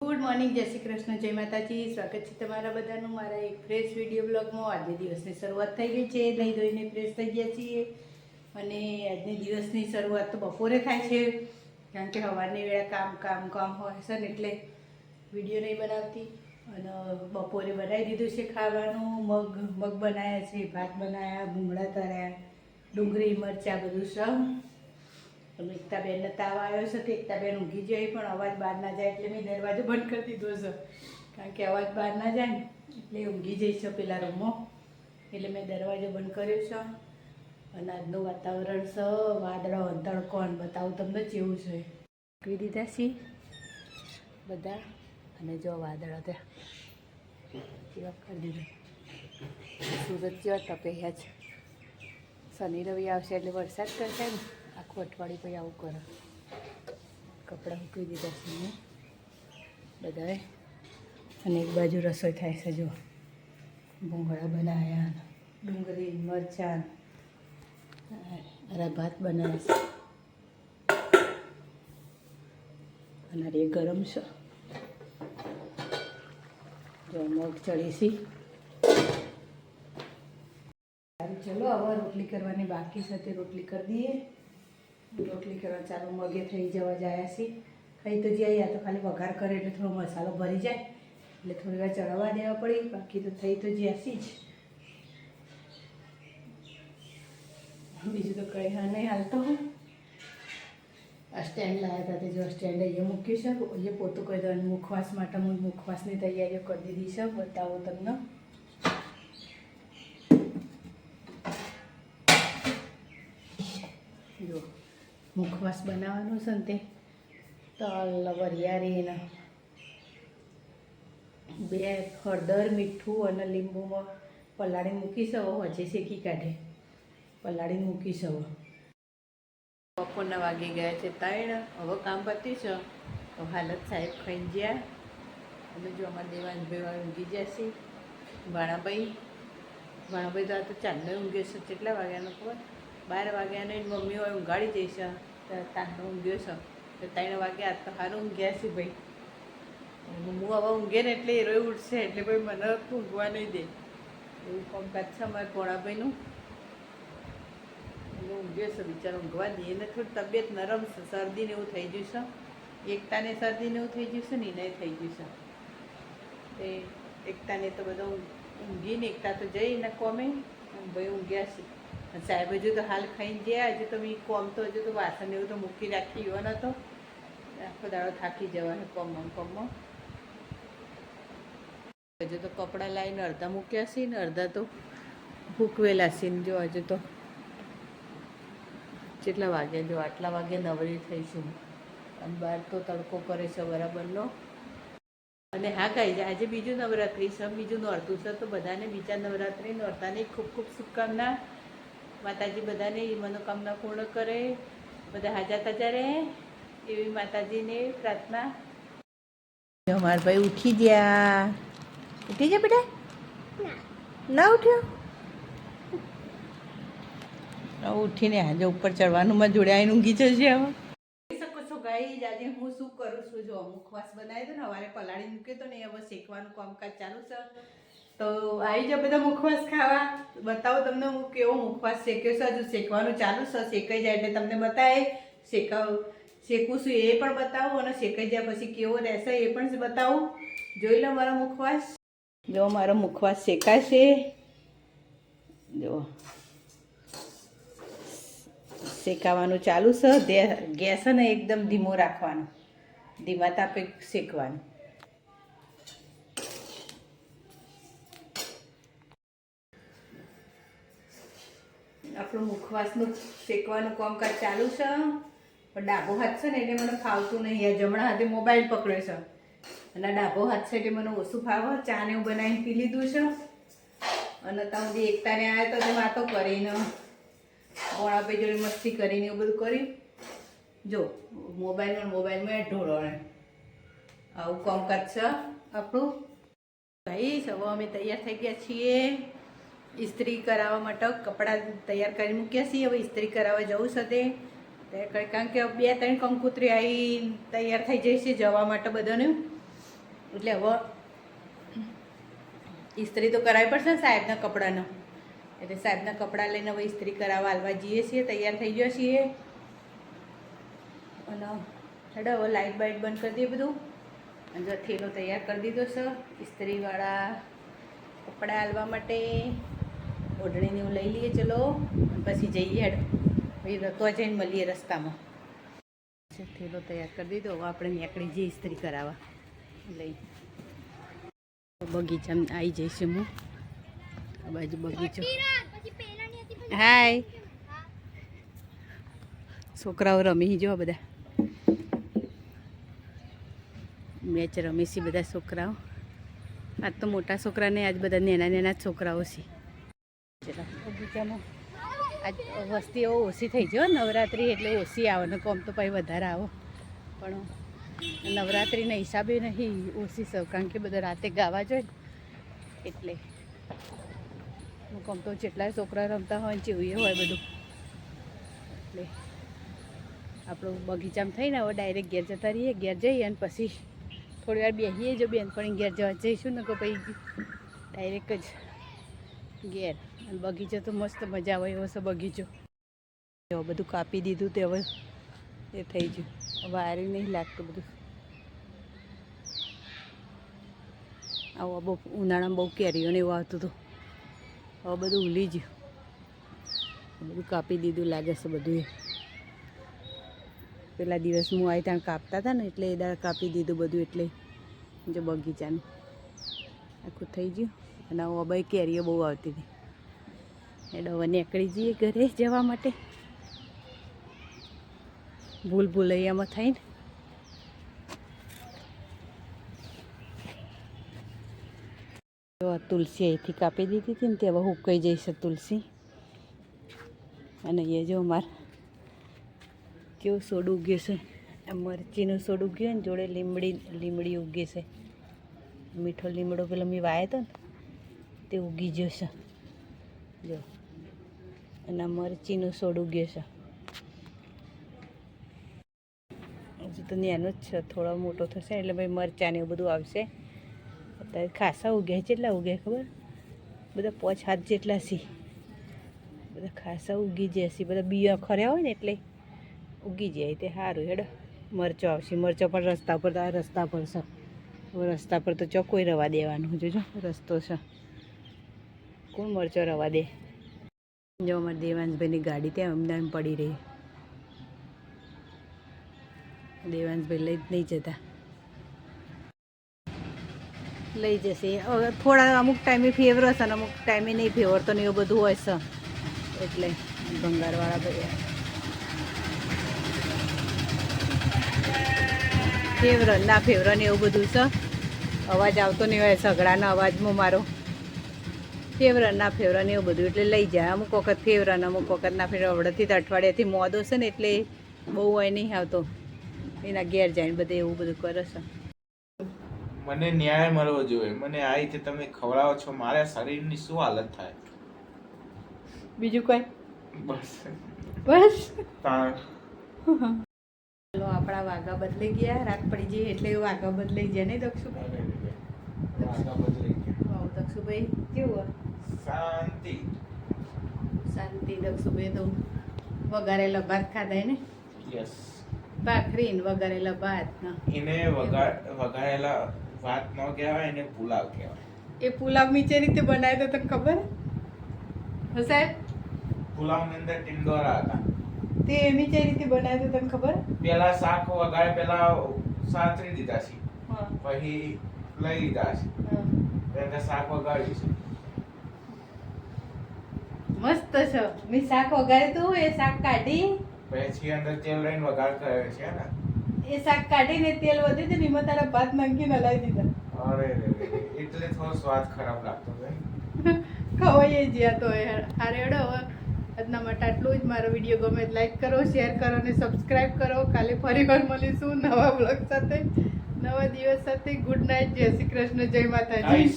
Good morning, જય શ્રી કૃષ્ણ, જય માતાજી. સ્વાગત છે તમારા બધાનું મારા એક ફ્રેશ વીડિયો બ્લોગમાં આજના દિવસની શરૂઆત થઈ ગઈ છે. નહીં ધોઈને ફ્રેશ થઈ ગયા છીએ. અને આજની દિવસની શરૂઆત તો બપોરે થાય છે, કારણ કે સવારની વેળા કામ કામ કામ હોય છે ને એટલે વીડિયો નહીં બનાવતી. અને બપોરે બનાવી દીધું છે ખાવાનું. મગ મગ બનાવ્યા છે, ભાત બનાવ્યા ભૂંગળા તળ્યા, ડુંગળી, મરચાં, બધું સમ અને એકતાબેનને તાવ આવ્યો છે તો એકતાબેન ઊંઘી જાય પણ અવાજ બહાર ના જાય એટલે મેં દરવાજો બંધ કરી દીધો છે. કારણ કે અવાજ બહાર ના જાય ને એટલે ઊંઘી જાય છે પેલા રૂમમાં એટલે મેં દરવાજો બંધ કર્યો છે. અને આજનું વાતાવરણ છે, વાદળો, તડકો અને બતાવું તમને કેવું છે. કહી દીધા સી? બધા? અને જો વાદળો ત્યાં કરી દીધું? સુરત જેવા તપે છે. શનિ રવિ આવશે એટલે વરસાદ કરશે ને? આખું અઠવાડિયું પછી આવું કરે. કપડાં મૂકી દીધા છે મેં. બધાએ. અને એક બાજુ રસોઈ થાય છે જો ભૂંગળા બનાવ્યા ડુંગળી, મરચાં, અરા, ભાત બનાવ્યા છે. અને એ ગરમ છે. જો મગ ચડીશી ચલો, હવે રોટલી કરવાની બાકી સાથે રોટલી કરી દઈએ. રોટલી કરવા ચાલુ, મગે થઈ જવા જાય છે. ખાઈ તો જઈએ તો ખાલી વઘાર કરે એટલે થોડો મસાલો ભરી જાય. એટલે થોડી વાર ચડવા દેવા પડી, બાકી તો થઈ તો જ્યાંસી જ. બીજું તો કંઈ હા નહીં હાલતો હું. આ સ્ટેન્ડ લાવ્યા હતા તે જો સ્ટેન્ડ અહીંયા મૂક્યું છે. અહીંયા પોતું કહી દઉં મુખવાસ માટે હું મુખવાસની તૈયારીઓ કરી દીધી છે. બતાવો તમને. જો. મુખવાસ બનાવવાનો છે ને તે. તલ એના બે હળદર, મીઠું અને લીંબુમાં પલાળી મૂકી શકો હજી શેકી કાઢે. પલાળી મૂકી શકો. બપોરના વાગી ગયા છે ત્રણ. હવે કામ પત્યું છે. તો હાલત સાહેબ ખાઈ ગયા. અને જો અમારા દેવાંશભાઈ ઊંઘી જશે ભાણાભાઈ ભાણાભાઈ તો આ તો ચાંદનો ઊંઘે છે. કેટલા વાગ્યાનો ખબર? બાર વાગ્યા નહીં મમ્મી હોય, ઊંઘાડી જઈશ તો તાંડો ઊંઘ્યો છે. તો ત્રણ વાગ્યા તો સારું ઊંઘ્યા છે ભાઈ. હું હવે ઊંઘે ને એટલે એ રોય ઉઠશે, એટલે ભાઈ મને ઊંઘવા નહીં દે. એવું કામકાજ છે અમારે ભોણાભાઈનું એટલે ઊંઘ્યો છે બિચારો, ઊંઘવા દે. એને થોડી તબિયત નરમ છે, શરદીને એવું થઈ ગયું છે. એકતાને શરદીને એવું થઈ ગયું છે ને એને થઈ ગયું છે. એ એકતાને તો બધો ઊંઘીને એકતા તો જઈને કોમે. ભાઈ ઊંઘ્યા છે. સાહેબ, હજુ તો હાલ ખાઈને ગયા, હજુ તો મેં કોમ તો હજુ તો વાસણ એવું તો મૂકી રાખી ગયો નહોતો આખો દાડો થાકી જવાનો કોમમાં કોમમાં. હજુ તો કપડાં લાવીને અડધા મૂક્યા છે ને અડધા તો ભૂકવેલા છે ને જો હજુ તો. કેટલા વાગ્યા જો આટલા વાગે નવરી થઈશું અને બહાર તો તડકો કરે છે બરાબરનો. અને હા ગાઈ આજે બીજું નવરાત્રિ છે, બીજું નોરતું છે તો બધાને બીજા નવરાત્રિ નોરતાની ખૂબ ખૂબ શુભકામના. માતાજી બધાને એ મનોકામના પૂર્ણ કરે. બધા હાજર તાજા રહે એવી માતાજીને પ્રાર્થના. અમારા ભાઈ ઉઠી ગયા. ઉઠી ગયા બેટા? ના. ઉઠ્યો? ઉઠીને આજે ઉપર ચડવાનું માં જોડે આવીને ઊંઘી જશે હવે. જોઈ શકો છો ગાઈ આજે હું શું કરું છું? જો મુખવાસ બનાવી દો ને સવારે પલાળી મૂક્યો તો ને હવે શેકવાનું કામકાજ ચાલુ છે. તો આવી જાઓ બધા મુખવાસ ખાવા. બતાવો તમને હું કેવો મુખવાસ શેક્યો છે. હજુ શેકવાનું ચાલુ છે. શેકાઈ જાય એટલે તમને બતાવે શેકાવ, શેકું છું એ પણ બતાવું અને શેકાઈ જાય પછી કેવો રહેશે એ પણ બતાવું. જોઈ લો મારો મુખવાસ. જો મારો મુખવાસ શેકાશે. જો. શેકાવાનું ચાલુ છે. ગેસ ને એકદમ ધીમો રાખવાનો. ધીમા તાપે શેકવાનું. આપણું મુખવાસનું શેકવાનું કામકાજ ચાલુ છે. પણ ડાબો હાથ છે ને એટલે મને ફાવતું નહીં. આ જમણા હાથે મોબાઈલ પકડે છે. અને ડાબો હાથ છે એટલે મને ઓછું ફાવે. ચા ને એવું બનાવીને પી લીધું છે. અને ત્યાં સુધી એકતાને આવ્યા તો તે વાતો કરીને ઓળાપે જોડે મસ્તી કરીને એવું બધું કર્યું. જો મોબાઈલમાં મોબાઈલમાં ઢોળણે આવું કામકાજ છે આપણું. ભાઈ હવે અમે તૈયાર થઈ ગયા છીએ. ઇસ્ત્રી કરાવવા માટે કપડાં તૈયાર કરી મૂક્યા છીએ. હવે ઇસ્ત્રી કરાવવા જવું છે તે. કારણ કે બે ત્રણ કંકુતરી આવી તૈયાર થઈ જાય છે જવા માટે બધાને. એટલે હવે ઇસ્ત્રી તો કરાવી પડશે ને સાહેબના કપડાનો. એટલે સાહેબના કપડાં લઈને હવે ઇસ્ત્રી કરાવવા હાલવા જઈએ છીએ. તૈયાર થઈ ગયા છીએ. અને હેડો, હવે લાઇટ બાઇટ બંધ કરી દઈએ બધું. અને થેલો તૈયાર કરી દીધો છે. ઇસ્ત્રીવાળા કપડાં હાલવા માટે. ઓઢણીને એવું લઈ લઈએ ચલો. પછી જઈએ હેડો. પછી રતો જઈને મળીએ રસ્તામાં. થેલો તૈયાર કરી દીધો. હવે આપણે નીકળી જઈએ ઇસ્ત્રી કરાવવા. લઈ. બગીચામાં આવી જઈશું હું આ બાજુ બગીચો. હાય. છોકરાઓ રમી જો બધા. મેચ રમી છે બધા છોકરાઓ. આજ તો મોટા છોકરાને આજ બધા નેના નેના છોકરાઓ છે. ચલો આજ વસ્તી એવો ઓછી થઈ ગયો, નવરાત્રિ એટલે ઓછી આવે ને કોમ તો પછી વધારે આવો. પણ નવરાત્રિના હિસાબે નહીં ઓછી સૌ, કારણ કે બધા રાતે ગાવા જોઈએ એટલે હું કમ તો જેટલા છોકરા રમતા હોય જેવું હોય બધું. એટલે આપણું બગીચામાં થઈને હવે ડાયરેક્ટ ઘેર જતા રહીએ, ઘેર જઈએ અને પછી થોડી વાર બેસીએ જો બેન પણ ઘેર જવા જઈશું ને કે પછી ડાયરેક્ટ જ ઘેર. અને બગીચો તો મસ્ત મજા આવે એવો છે બગીચો. હવે બધું કાપી દીધું તે હવે એ થઈ ગયું. હવે નહીં લાગતું બધું. આવું બહુ ઉનાળામાં બહુ કેરીઓ ને એવું આવતું હતું. હવે બધું ઉલી ગયું. બધું કાપી દીધું લાગે છે બધું એ. પેલા દિવસ હું આવી ત્યાં કાપતા હતા ને એટલે એ દાળ કાપી દીધું બધું એટલે જો બગીચાનું. આખું થઈ ગયું. અને હવે બે કેરીઓ બહુ આવતી હતી. એટલે હવે નીકળી જઈએ ઘરે જવા માટે. ભૂલ ભૂલૈયામાં થઈને જો આ તુલસી અહીંથી કાપી દીધી હતી ને તે હવે હુકાઈ જઈશે તુલસી. અને એ જો માર કેવું સોડ ઉગ્યું છે. મરચીનું સોડ ઉગ્યું ને જોડે લીમડી લીમડી ઉગી છે. મીઠો લીમડો પેલો મેં વાયો હતો ને. તે ઉગી જશે જો. અને મરચીનું સોડ ઉગ્યો છે. હજુ તો નાનો જ છે, થોડો મોટો થશે એટલે ભાઈ મરચાં ને એવું બધું આવશે. અત્યારે ખાસા ઉગ્યા છે, કેટલા ઉગ્યા ખબર? બધા પોચ હાથ જેટલા સી બધા ખાસા ઉગી જાય છે. બધા બિયા ખર્યા હોય ને એટલે ઉગી જાય તે સારું, હેડો. મરચો આવશે. મરચો પણ રસ્તા પર રસ્તા પર છે. રસ્તા પર તો ચો રવા દેવાનું જોજો રસ્તો છે. કોણ મરચો રવા દે? જો અમારા દેવાંશભાઈની ગાડી ત્યાં અમદાવાદ પડી રહી. દેવાંશભાઈ લઈ જ નહીં જતા. લઈ જશે. થોડા અમુક ટાઈમે ફેવર હશે અને અમુક ટાઈમે નહીં ફેવરતો ને એવું બધું હોય છે. એટલે ભંગારવાળા ભાઈ. ફેવરન ના ફેવરન એવું બધું છે. અવાજ આવતો નહીં હોય, સગડાનો અવાજમાં મારો. ફેવરન ના ને એવું બધું એટલે લઈ જાય. અમુક વખત ફેવરન અમુક વખત ના ફેવરા. અવડેથી તો અઠવાડિયાથી મોદો છે ને એટલે બહુ હોય નહીં આવતો. એના ઘેર જાય બધે એવું બધું કરે છે. મને ન્યાય મળવો જોઈએ. મને આ રીતે તમે ખવડાવો છો મારા શરીરની શું હાલત થાય? બીજું કોઈ? બસ. બસ. ચાલો આપણા વાઘા બદલાઈ ગયા. રાત પડી જઈએ એટલે વાઘા બદલાઈ ગયા નહીં દક્ષુભાઈ? દક્ષુભાઈ કેવું શાંતિ. શાંતિ દક્ષુભાઈ તો વઘારેલા ભાત ખાધા ને યસ ભાખરી વઘારેલા ભાત એને વઘારેલા ભાત ન કહેવાય એને પુલાવ કહેવાય. એ પુલાવ નીચે રીતે બનાવ્યો તો તને ખબર? હશે સાહેબ? પુલાવની અંદર ટિંડોરા હતા. તે મીચે રીતે બનાવ્યો તો તને ખબર? પેલા શાક વગાડે પેલા સાતરી દીધા છે. પછી લઈ લીધા છે. એટલે શાક વગાડ્યું છે. મસ્ત છે. મેં શાક વગાડ્યું તું એ શાક કાઢી. પછી અંદર તેલ લઈને વઘાર થયો છે ને? એ શાક કાઢીને તેલ વધ્યું હતું ને એમાં તારા ભાત નાખીને હલાવી દીધા. અરે. એટલે થોડો સ્વાદ ખરાબ લાગતો ભાઈ ખવાઈએ જ્યાં તો એ હારે હવે. આજના માટે આટલું જ. મારો વીડિયો ગમે લાઈક કરો શેર કરો અને સબસ્ક્રાઈબ કરો. કાલે ફરી વાર મળીશું નવા બ્લોગ સાથે. નવા દિવસ સાથે. ગુડ નાઇટ જય શ્રી કૃષ્ણ. જય માતાજી.